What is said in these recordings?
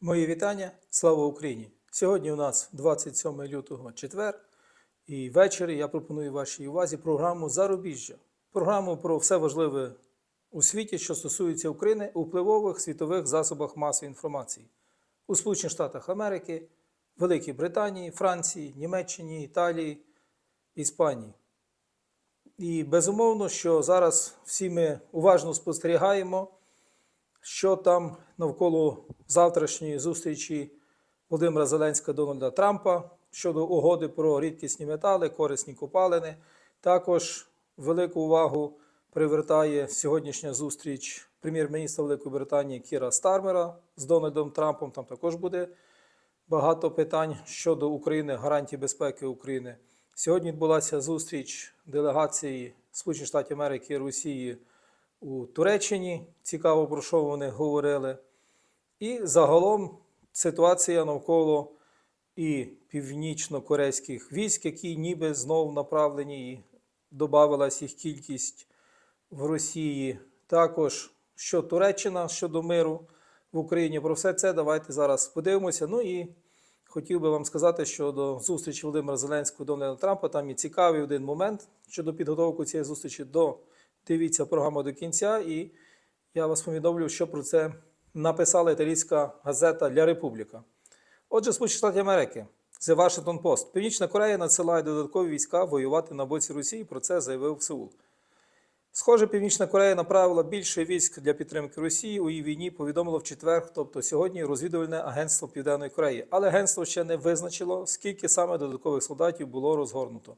Мої вітання, слава Україні! Сьогодні у нас 27 лютого четвер, і ввечері я пропоную вашій увазі програму Зарубіжжя. Програму про все важливе у світі, що стосується України у впливових світових засобах масової інформації у Сполучених Штатах Америки, Великій Британії, Франції, Німеччині, Італії, Іспанії. І безумовно, що зараз всі ми уважно спостерігаємо що там навколо завтрашньої зустрічі Володимира Зеленського Дональда Трампа щодо угоди про рідкісні метали, корисні копалини. Також велику увагу привертає сьогоднішня зустріч прем'єр-міністра Великої Британії Кіра Стармера з Дональдом Трампом. Там також буде багато питань щодо України, гарантій безпеки України. Сьогодні відбулася зустріч делегації Сполучених Штатів Америки і Росії у Туреччині. Цікаво, про що вони говорили. І загалом ситуація навколо і північно-корейських військ, які ніби знов направлені, і додавалась їх кількість в Росії. Також що Туреччина щодо миру в Україні. Про все це давайте зараз подивимося. Ну і хотів би вам сказати, що до зустрічі Володимира Зеленського і Дональда Трампа там є цікавий один момент щодо підготовки цієї зустрічі до дивіться програму до кінця, і я вас повідомлю, що про це написала італійська газета Ля Републіка. Отже, Сполучені Штати Америки, The Washington Post. Північна Корея надсилає додаткові війська воювати на боці Росії. Про це заявив Сеул. Схоже, Північна Корея направила більше військ для підтримки Росії у її війні. Повідомило в четвер, тобто сьогодні, розвідувальне агентство Південної Кореї. Але агентство ще не визначило, скільки саме додаткових солдатів було розгорнуто.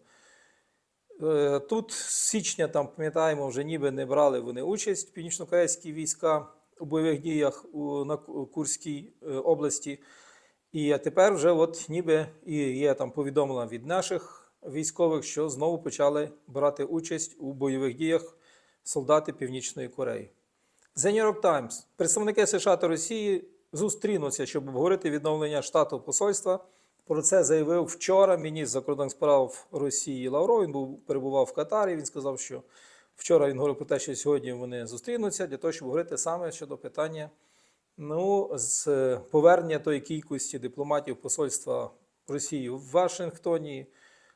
Е, Тут з січня, там пам'ятаємо, вже ніби не брали вони участь північнокорейські війська у бойових діях у, на Курській е, області. І тепер вже от ніби і є там повідомлення від наших військових, що знову почали брати участь у бойових діях солдати Північної Кореї. The New York Times. Представники США та Росії зустрінуться, щоб обговорити відновлення штату посольства. Про це заявив вчора міністр закордонних справ Росії Лавров. Він був перебував в Катарі. Він сказав, що вчора він говорив про те, що сьогодні вони зустрінуться для того, щоб говорити саме щодо питання ну, з е, повернення тої кількості дипломатів посольства Росії в Вашингтоні,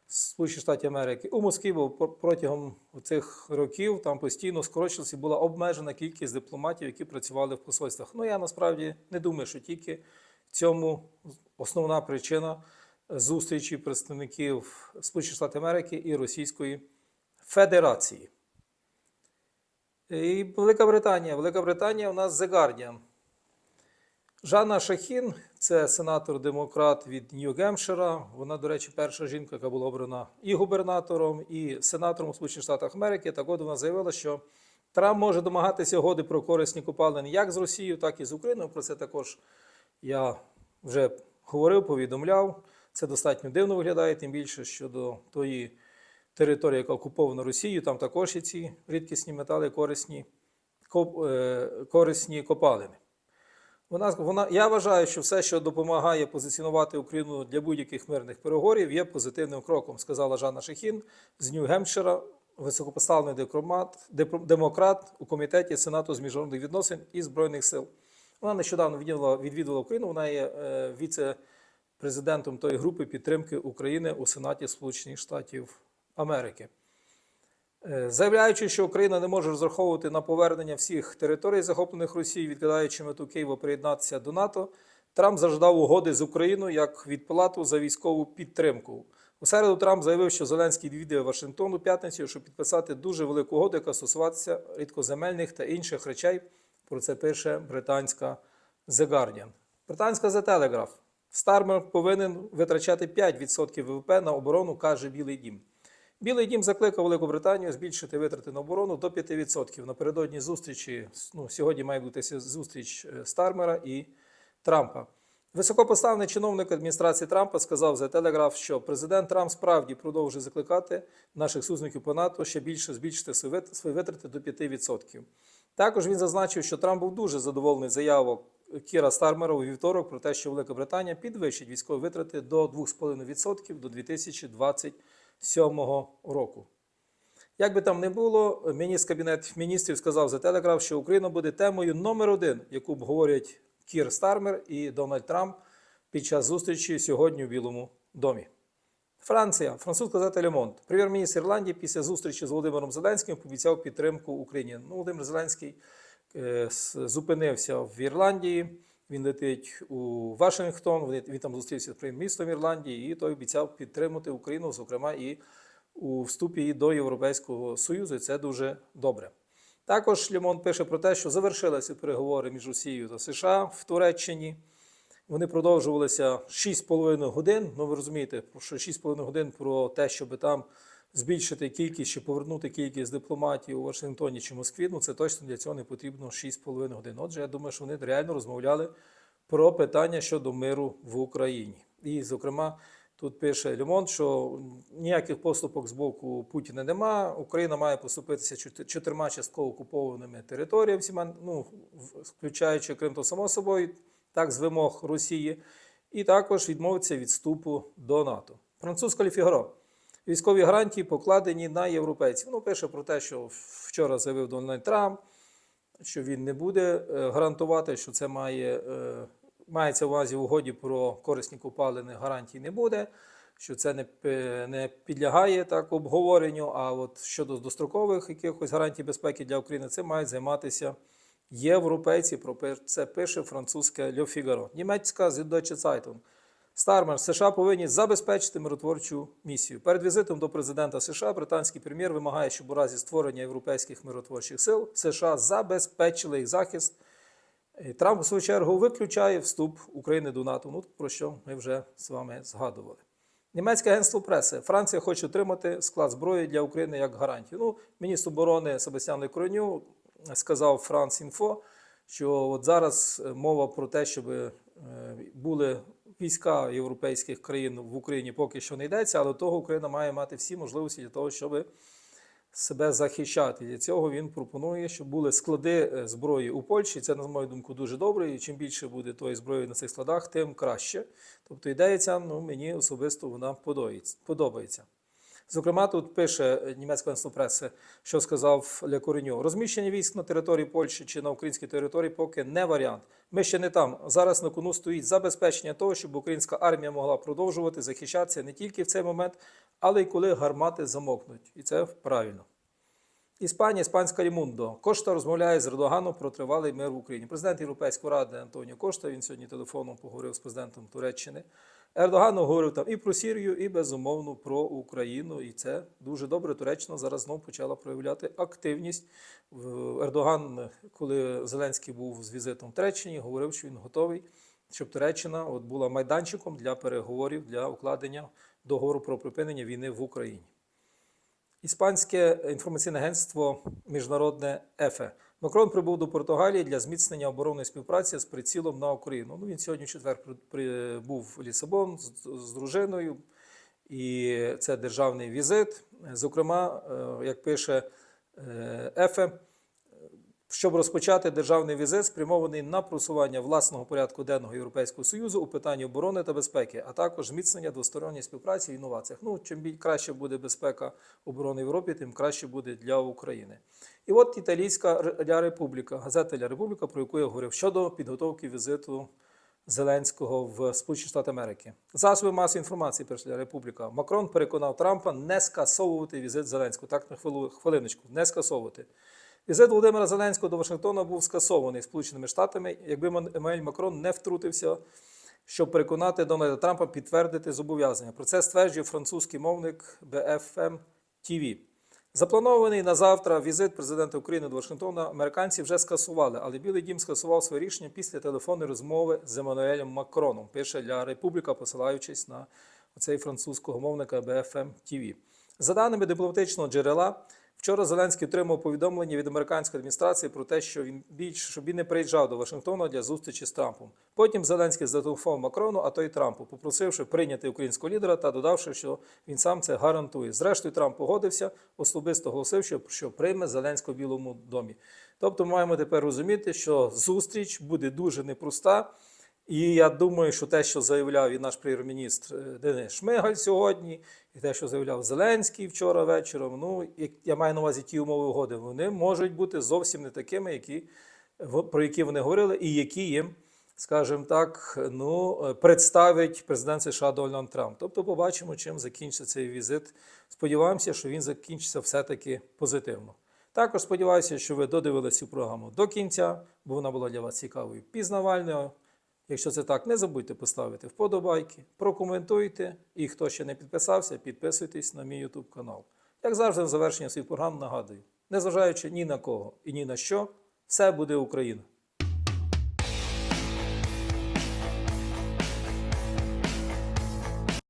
Сполучені Штати Америки у Москві, бо протягом цих років там постійно скорочилася і була обмежена кількість дипломатів, які працювали в посольствах. Ну я насправді не думаю, що тільки цьому основна причина зустрічі представників Сполучених Штатів Америки і Російської Федерації. І Велика Британія. Велика Британія у нас The. Жанна Шахін, це сенатор-демократ від Нью-Гемпшира. Вона, до речі, перша жінка, яка була обрана і губернатором, і сенатором у Сполучених Штатах Америки. Так от вона заявила, що Трамп може домагатися угоди про корисні копалини як з Росією, так і з Україною. Про це також я вже говорив, повідомляв. Це достатньо дивно виглядає, тим більше щодо тої території, яка окупована Росією, там також є ці рідкісні метали, корисні, е, корисні копалини. Вона, вона, я вважаю, що все, що допомагає позиціонувати Україну для будь-яких мирних переговорів, є позитивним кроком, сказала Жанна Шехін з Нью-Гемпшира, високопоставлений демократ у комітеті Сенату з міжнародних відносин і Збройних сил. Вона нещодавно відвідала, відвідала Україну. Вона є е, віце-президентом тої групи підтримки України у Сенаті Сполучених Штатів Америки. Е, Заявляючи, що Україна не може розраховувати на повернення всіх територій, захоплених Росією, відкидаючи мету Києва приєднатися до НАТО, Трамп заждав угоди з Україною як відплату за військову підтримку. У середу Трамп заявив, що Зеленський відвідує Вашингтон у п'ятницю, щоб підписати дуже велику угоду, яка стосуватися рідкоземельних та інших речей. Про це пише британська The Guardian. Британська The Telegraph. Стармер повинен витрачати 5% ВВП на оборону, каже Білий Дім. Білий дім закликав Велику Британію збільшити витрати на оборону до 5%. Напередодні зустрічі, ну, сьогодні має бути зустріч е, Стармера і Трампа. Високопоставлений чиновник адміністрації Трампа сказав за Телеграф, що президент Трамп справді продовжує закликати наших союзників по НАТО ще більше збільшити свої витрати до 5%. Також він зазначив, що Трамп був дуже задоволений заявок Кіра Стармера у вівторок про те, що Велика Британія підвищить військові витрати до 2,5% до 2027 року. Як би там не було, міністр Кабінет міністрів сказав за Телеграф, що Україна буде темою номер один, яку обговорять Кір Стармер і Дональд Трамп під час зустрічі сьогодні у Білому домі. Франція, французька газета Лемонт. Прем'єр-міністр Ірландії після зустрічі з Володимиром Зеленським пообіцяв підтримку Україні. Ну, Володимир Зеленський е, зупинився в Ірландії. Він летить у Вашингтон. Вони- Він там зустрівся з прем'єр-міністром Ірландії, і той обіцяв підтримати Україну, зокрема і у вступі до Європейського Союзу. І це дуже добре. Також Лемон пише про те, що завершилися переговори між Росією та США в Туреччині. Вони продовжувалися 6,5 годин. Ну, ви розумієте, що 6,5 годин про те, щоб там збільшити кількість чи повернути кількість дипломатів у Вашингтоні чи Москві. Ну це точно для цього не потрібно 6,5 годин. Отже, я думаю, що вони реально розмовляли про питання щодо миру в Україні. І, зокрема, тут пише Лемон, що ніяких поступок з боку Путіна нема. Україна має поступитися чотир- чотирма частково окупованими територіями, всіма, ну, включаючи Крим, то само собою, так з вимог Росії, і також відмовитися від вступу до НАТО. Французька Ліфігаро. Військові гарантії покладені на європейців. Ну, пише про те, що вчора заявив Дональд Трамп, що він не буде е, гарантувати, що це має, е, мається в увазі угоді про корисні копалини гарантій не буде, що це не, не підлягає так обговоренню. А от щодо дострокових якихось гарантій безпеки для України, це мають займатися європейці. Про це пише французьке Le Figaro. Німецька Süddeutsche Zeitung. Стармер США повинні забезпечити миротворчу місію. Перед візитом до президента США британський прем'єр вимагає, щоб у разі створення європейських миротворчих сил США забезпечили їх захист. Трамп, у свою чергу, виключає вступ України до НАТО. Ну, про що ми вже з вами згадували. Німецьке агентство преси. Франція хоче отримати склад зброї для України як гарантію. Ну, міністр оборони Себастьян Лекроню сказав Франс Інфо, що от зараз е, мова про те, щоб е, були війська європейських країн в Україні поки що не йдеться, але того Україна має мати всі можливості для того, щоб себе захищати. Для цього він пропонує, щоб були склади е, зброї у Польщі. Це, на мою думку, дуже добре. І чим більше буде тої зброї на цих складах, тим краще. Тобто ідея ця ну, мені особисто вона подобається. Зокрема, тут пише німецька преси, що сказав Ле Кореню. Розміщення військ на території Польщі чи на українській території поки не варіант. Ми ще не там. Зараз на кону стоїть забезпечення того, щоб українська армія могла продовжувати захищатися не тільки в цей момент, але й коли гармати замокнуть. І це правильно. Іспанія, іспанська Рімундо. Кошта розмовляє з Ердоганом про тривалий мир в Україні. Президент Європейської ради Антоніо Кошта. Він сьогодні телефоном поговорив з президентом Туреччини. Ердоган говорив там і про Сірію, і безумовно про Україну. І це дуже добре. Туреччина зараз знову почала проявляти активність. Ердоган, коли Зеленський був з візитом в Туреччині, говорив, що він готовий, щоб Туреччина от була майданчиком для переговорів для укладення договору про припинення війни в Україні. Іспанське інформаційне агентство Міжнародне ЕФЕ. Макрон прибув до Португалії для зміцнення оборонної співпраці з прицілом на Україну. Ну, він сьогодні в четвер при- при- в Лісабон з, з дружиною, і це державний візит. Зокрема, е, як пише е, ЕФЕ, щоб розпочати державний візит, спрямований на просування власного порядку денного Європейського Союзу у питанні оборони та безпеки, а також зміцнення двосторонньої співпраці і інноваціях. Ну, чим краще буде безпека оборони в Європі, тим краще буде для України. І от італійська Ля Републіка, газета Ля Републіка, про яку я говорив щодо підготовки візиту Зеленського в Сполучені Штати Америки. Засоби масової інформації Ля Републіка. Макрон переконав Трампа не скасовувати візит Зеленського. Так на хвилиночку, не скасовувати. Візит Володимира Зеленського до Вашингтона був скасований Сполученими Штатами, якби Ман- Еммануель Макрон не втрутився, щоб переконати Дональда Трампа підтвердити зобов'язання. Про це стверджує французький мовник BFM TV. Запланований на завтра візит президента України до Вашингтона американці вже скасували, але Білий Дім скасував своє рішення після телефонної розмови з Еммануелем Макроном. Пише для Републіка, посилаючись на цей французького мовника BFM TV. За даними дипломатичного джерела, вчора Зеленський отримав повідомлення від американської адміністрації про те, що він більше щоб він не приїжджав до Вашингтона для зустрічі з Трампом. Потім Зеленський зателефонував Макрону, а той Трампу, попросивши прийняти українського лідера та додавши, що він сам це гарантує. Зрештою, Трамп погодився, особисто оголосив, що, що прийме Зеленського в Білому домі. Тобто, маємо тепер розуміти, що зустріч буде дуже непроста. І я думаю, що те, що заявляв і наш прем'єр-міністр е, Денис Шмигаль сьогодні, і те, що заявляв Зеленський вчора вечором, ну я маю на увазі ті умови угоди, вони можуть бути зовсім не такими, які про які вони говорили, і які їм скажімо так, ну, е, представить президент США Дональд Трамп. Тобто побачимо, чим закінчиться цей візит. Сподіваємося, що він закінчиться все-таки позитивно. Також сподіваюся, що ви додивилися цю програму до кінця, бо вона була для вас цікавою пізнавальною. Якщо це так, не забудьте поставити вподобайки, прокоментуйте. І хто ще не підписався, підписуйтесь на мій YouTube канал. Як завжди, в завершення своїх програм нагадую, незважаючи ні на кого і ні на що, все буде Україна.